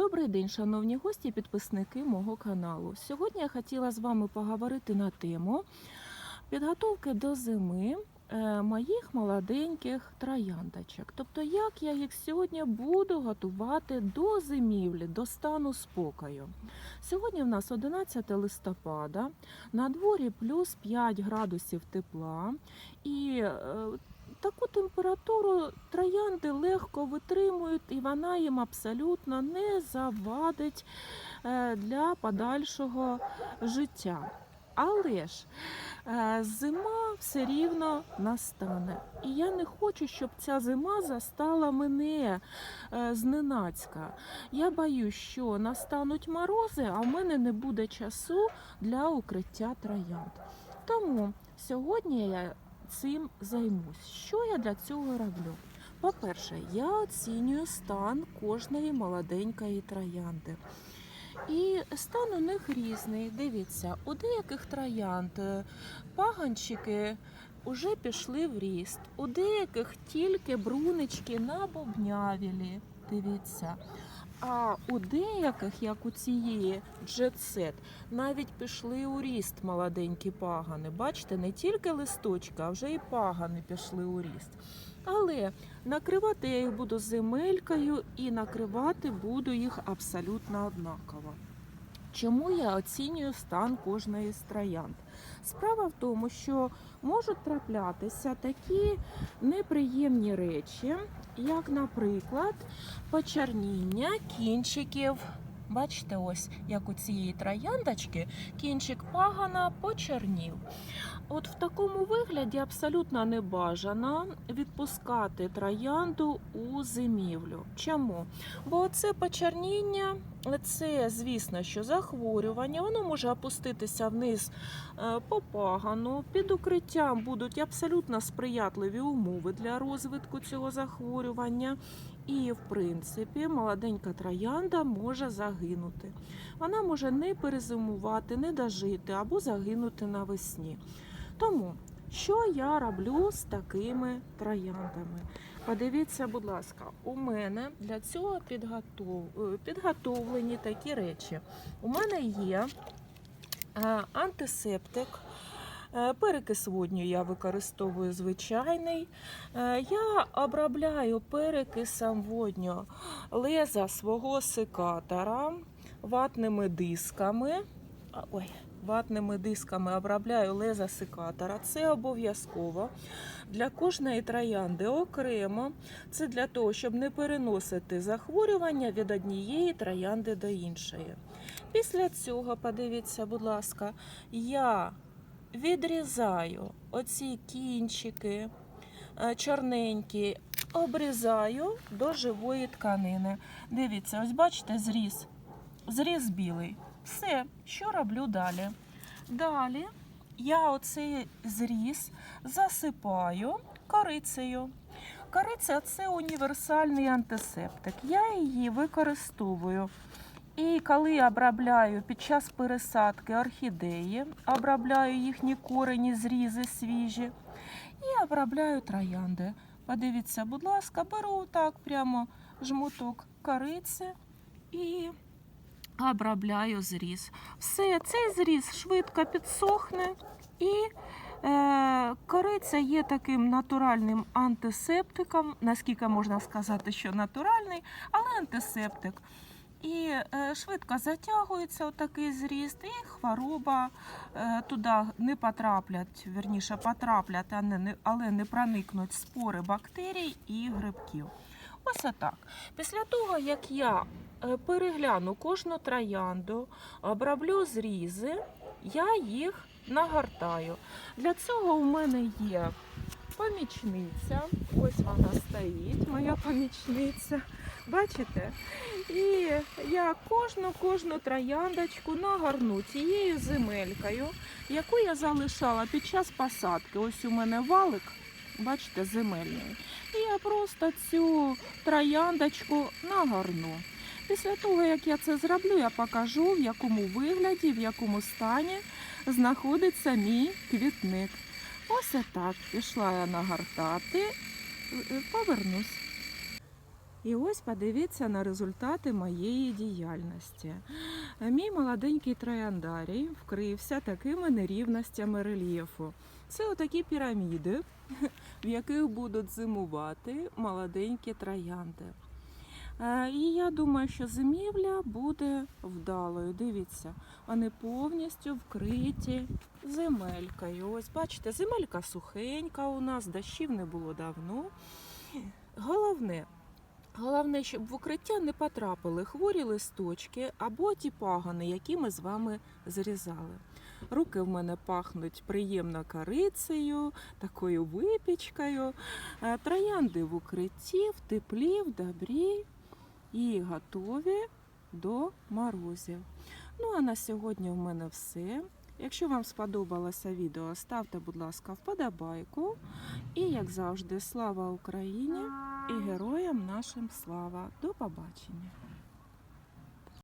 Добрий день, шановні гості і підписники мого каналу. Сьогодні я хотіла з вами поговорити на тему підготовки до зими е, моїх молоденьких трояндочок. Тобто, як я їх сьогодні буду готувати до зимівлі, до стану спокою. Сьогодні в нас 11 листопада, на дворі плюс 5 градусів тепла. І е, таку температуру троянди легко витримують, і вона їм абсолютно не завадить е, для подальшого життя. Але ж е, зима все рівно настане. І я не хочу, щоб ця зима застала мене е, зненацька. Я боюсь, що настануть морози, а в мене не буде часу для укриття троянд. Тому сьогодні я цим займусь. Що я для цього роблю? По-перше, я оцінюю стан кожної молоденької троянди. І стан у них різний. Дивіться, у деяких троянд е, паганчики вже пішли в ріст, у деяких тільки брунички набобнявілі. Дивіться. А у деяких, як у цієї джетсет, навіть пішли у ріст молоденькі пагани. Бачите, не тільки листочки, а вже і пагани пішли у ріст. Але накривати я їх буду земелькою і накривати буду їх абсолютно однаково. Чому я оцінюю стан кожної з троянд? Справа в тому, що можуть траплятися такі неприємні речі, як, наприклад, почерніння кінчиків. Бачите, ось як у цієї трояндочки кінчик пагана почернів. От в такому вигляді абсолютно не бажано відпускати троянду у зимівлю. Чому? Бо це почерніння, це, звісно, що захворювання, воно може опуститися вниз е, по пагану. Під укриттям будуть абсолютно сприятливі умови для розвитку цього захворювання. І, в принципі, молоденька троянда може загинути. Вона може не перезимувати, не дожити або загинути навесні. Тому, що я роблю з такими трояндами? Подивіться, будь ласка, у мене для цього підготов... е, підготовлені такі речі. У мене є е, антисептик. Е, Перекис водню я використовую звичайний. Я обробляю перекисом водню леза свого секатора ватними дисками. Ой, ватними дисками обробляю леза секатора. Це обов'язково. Для кожної троянди окремо. Це для того, щоб не переносити захворювання від однієї троянди до іншої. Після цього, подивіться, будь ласка, я відрізаю оці кінчики е, чорненькі, обрізаю до живої тканини. Дивіться, ось бачите, зріз. Зріз білий. Все, що роблю далі? Далі я оцей зріз засипаю корицею. Кориця це універсальний антисептик. Я її використовую. І коли обробляю під час пересадки орхідеї, обробляю їхні корені, зрізи свіжі і обробляю троянди. Подивіться, будь ласка, беру так прямо жмуток кориці і обробляю зріз. Все, цей зріз швидко підсохне і е, кориця є таким натуральним антисептиком, наскільки можна сказати, що натуральний, але антисептик. І е, швидко затягується отакий зріст, і хвороба е, туди не потраплять, верніше потраплять, але не проникнуть спори бактерій і грибків. Ось отак. Після того, як я е, перегляну кожну троянду, оброблю зрізи, я їх нагортаю. Для цього у мене є помічниця. Ось вона стоїть, моя помічниця. Бачите? І я кожну кожну трояндочку нагорну цією земелькою, яку я залишала під час посадки. Ось у мене валик, бачите, земельної. І я просто цю трояндочку нагорну. Після того, як я це зроблю, я покажу, в якому вигляді, в якому стані знаходиться мій квітник. Ось так. Пішла я нагортати, Е, повернусь. І ось подивіться на результати моєї діяльності. Мій молоденький трояндарій вкрився такими нерівностями рельєфу. Це отакі піраміди, в яких будуть зимувати молоденькі троянди. Е, І я думаю, що зимівля буде вдалою. Дивіться, вони повністю вкриті земелькою. Ось бачите, земелька сухенька у нас, дощів не було давно. Головне, головне, щоб в укриття не потрапили хворі листочки або ті пагани, які ми з вами зрізали. Руки в мене пахнуть приємно корицею, такою випічкою. Е, Троянди в укритті, в теплі, в добрі і готові до морозів. Ну а на сьогодні в мене все. Якщо вам сподобалося відео, ставте, будь ласка, вподобайку. І, як завжди, слава Україні і героям нашим слава. До побачення!